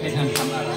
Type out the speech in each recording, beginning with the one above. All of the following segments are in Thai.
เป็นทำอะไร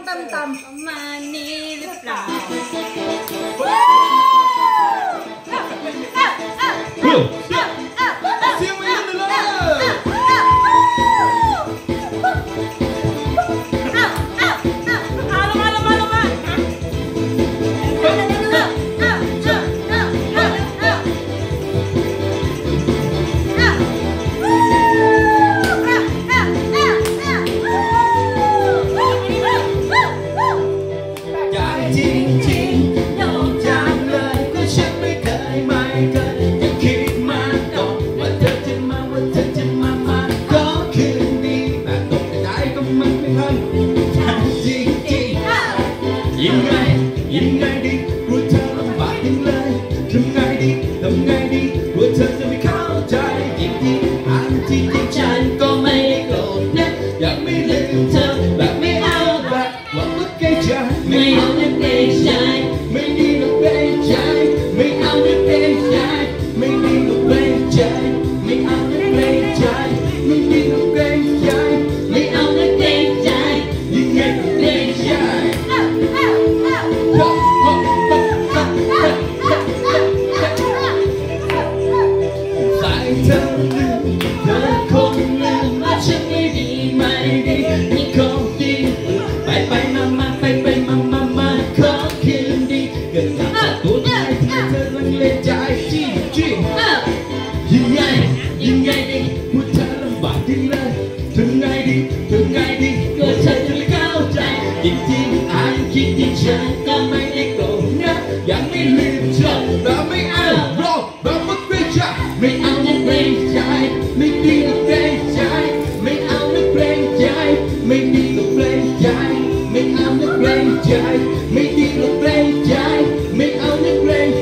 อะตำตำต นฉันจริงจริงยังไงยังไงดีกลัวเธอลำบากยังเลยทำไงดีทำไงดีกลัวเธอจะไม่เข้าใจจริงจริงอันที่จริงฉันก็ไม่ได้โกรธนะอยากไม่ลืมเธอแบบไม่เอาแบบหวังว่าแกจะไม่เอานักเด็กชา ธอลืมเธอคงลืมว่าฉันไม่ดีไม่ดีนี่คงดีไปไปมามาไปไปมามามาขอคืนดีเกิดจากตัวใจที่เธอลังเลใจจี้จี้ยังไงยังไงดีพูดเธอลำบากที่เลยทำไงดีทำไงดีก็เธอจะไม่เข้าใจจริงๆอ่านคิดที่ฉันก็ไม่ได้โกรธนะยังไม่ลืมเธอแต่ไม่เอารอแบบไม่เกรงใจไม่เอา